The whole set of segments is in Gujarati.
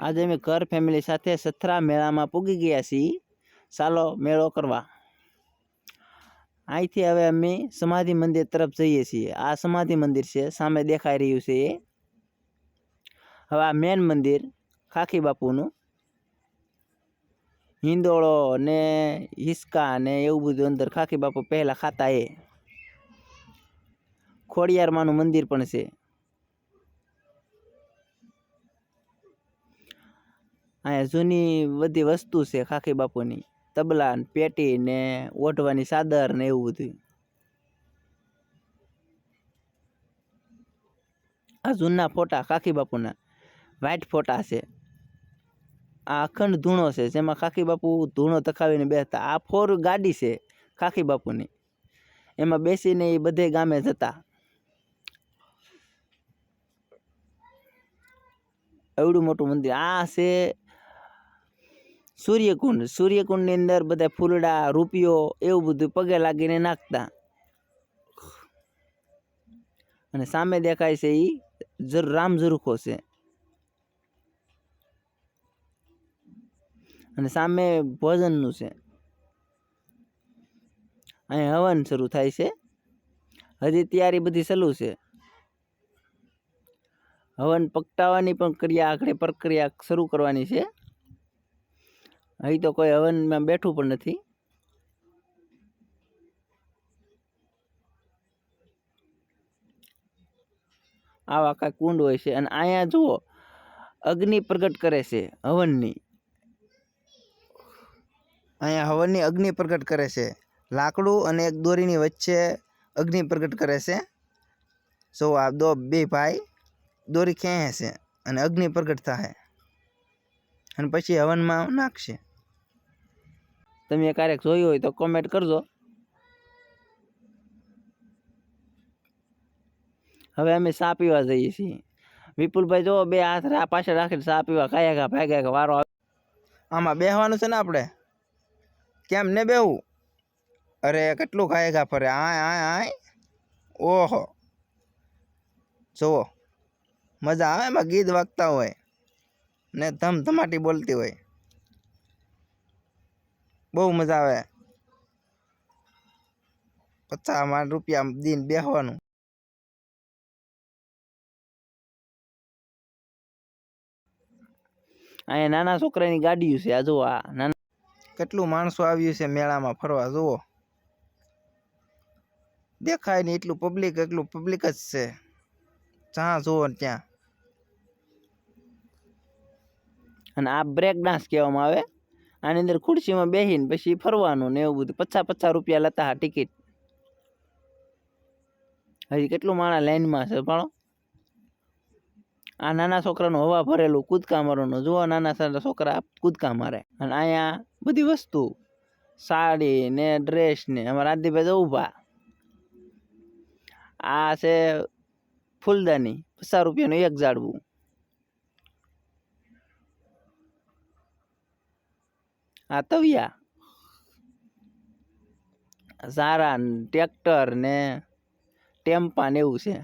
આજે અમે ઘર ફેમિલી સાથે સથરા મેળામાં પૂગી ગયા છીએ. ચાલો મેળો કરવા. અહીંથી હવે અમે સમાધિ મંદિર તરફ જઈએ છીએ. આ સમાધિ મંદિર છે, સામે દેખાઈ રહ્યું છે એ. હવે આ મેન મંદિર, ખાખી બાપુનું. હિંદોળો ને હિસકા ને એવું બધું અંદર ખાખી બાપુ પહેલાં ખાતા એ. ખોડિયારમાંનું મંદિર પણ છે. અહીંયા જૂની બધી વસ્તુ છે ખાખી બાપુની. તબલા ને પેટી ને ઓઢવાની ચાદર ને એવું બધું. આ જૂના ફોટા ખાખી બાપુના. વ્હાઇટ ફોટા છે. આ અખંડ ધૂણો છે, જેમાં ખાખી બાપુ ધૂણો તખાવીને બેસતા. આ ફોર ગાડી છે ખાખી બાપુની. એમાં બેસીને એ બધે ગામે જતા. એવડું મોટું મંદિર. આ છે સૂર્યકુંડ. સૂર્યકુંડની અંદર બધા ફૂલડા, રૂપિયો એવું બધું પગે લાગીને નાખતા. અને સામે દેખાય છે એ જર, રામ ઝરૂખો છે. અને સામે ભોજનનું છે. અહીં હવન શરૂ થાય છે. હજી તૈયારી બધી સલું છે. હવન પકટાવાની પણ ક્રિયા આખરે પ્રક્રિયા શરૂ કરવાની છે. અહીં તો કોઈ હવનમાં બેઠું પણ નથી. આવા કાંઈ કુંડ હોય છે અને અહીંયા જુઓ, અગ્નિ પ્રગટ કરે છે હવનની. અહીંયા હવનની અગ્નિ પ્રગટ કરે છે. લાકડું અને એક દોરીની વચ્ચે અગ્નિ પ્રગટ કરે છે. સો આ દો બે ભાઈ દોરી ખેંચે છે અને અગ્નિ પ્રગટ થાય. અને પછી હવનમાં નાખશે. તમે ક્યારેક જોયું હોય તો કોમેન્ટ કરજો. હવે અમે ચા પીવા જઈએ છીએ. વિપુલભાઈ, જો બે હાથ પાછળ રાખીને ચા પીવા ખાયા કા ભાગ્યા કા વારો. આમાં બેહવાનું છે ને આપણે? કેમ ને બેહવું? અરે, કેટલું ખાય ખા ફરે. આય આય આય. ઓહો. જુઓ. મજા આવે એમાં ગીત વાગતા હોય ને ધમ ધમાટી બોલતી હોય. બહુ મજા આવે. પચાસ રૂપિયા દિન બેસવાનું અહીંયા નાના છોકરાની ગાડીઓ છે આ જુઓ આ નાના. કેટલું માણસો આવ્યું છે મેળામાં ફરવા જુઓ. દેખાય નહીં એટલું પબ્લિક એટલું પબ્લિક જ છે. જ્યાં જુઓ ત્યાં. અને આ બ્રેક ડાન્સ કહેવામાં આવે. આની અંદર ખુરશીમાં બેસીને પછી ફરવાનું ને એવું બધું. પચાસ પચાસ રૂપિયા લેતા ટિકિટ. હજી કેટલું માણા લાઈનમાં છે પણ. આ નાના છોકરાનું હવા ભરેલું, કૂદકા મારવાનું. જુઓ નાના સાના છોકરા કૂદકા મારે. અને અહીંયા બધી વસ્તુ. સાડી ને ડ્રેસ ને. અમારા આદિભાઈ તો ઊભા. આ છે ફૂલદાની. પચાસ રૂપિયાનું એક ઝાડવું. આ તવિયા ને ટ્રેક્ટર ને ટેમ્પા ને એવું છે.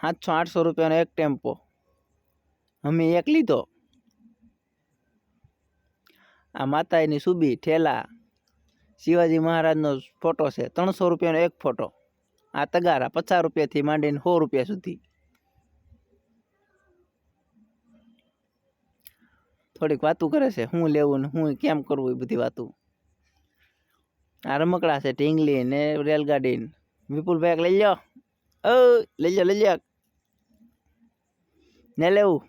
સાતસો, આઠસો રૂપિયાનો એક ટેમ્પો. અમે એક લીધો. આ માતાજીની સુબી ઠેલા. શિવાજી મહારાજનો ફોટો છે, ત્રણસો રૂપિયાનો એક ફોટો. આ તગારા પચાસ રૂપિયાથી માંડીને સો રૂપિયા સુધી. થોડીક વાતું કરે છે. શું લેવું ને શું કેમ કરવું એ બધી વાતું? આ રમકડા છે, ઢીંગલી ને રેલગાડી ને. વિપુલભાઈ લઈ લો ઓ લઈ લો લઈ લો ને લેવું.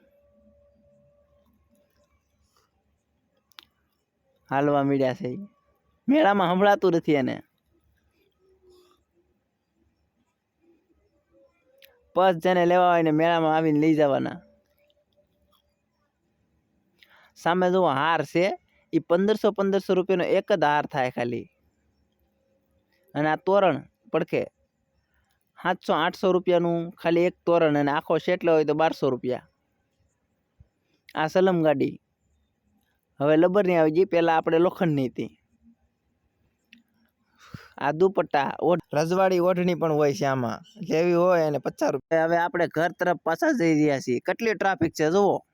હાલવા મીડ્યા છે. મેળામાં સંભળાતું નથી એને. બસ જેને લેવા હોય ને મેળામાં આવીને લઈ જવાના. સામે જુઓ હાર છે એ પંદરસો પંદરસો રૂપિયાનો એક જ હાર થાય ખાલી. અને આ તોરણ પડખે સાતસો આઠસો રૂપિયાનું ખાલી એક તોરણ અને આખો સેટલો હોય તો બારસો રૂપિયા. આ સલમ ગાડી. હવે લબરની આવી ગઈ પહેલાં આપણે લોખંડની હતી. આ દુપટ્ટા ઓઢ, રજવાડી ઓઢણી પણ હોય છે આમાં. જેવી હોય અને પચાસ રૂપિયા. હવે આપણે ઘર તરફ પાછા જઈ રહ્યા છીએ. કેટલી ટ્રાફિક છે, જુઓ.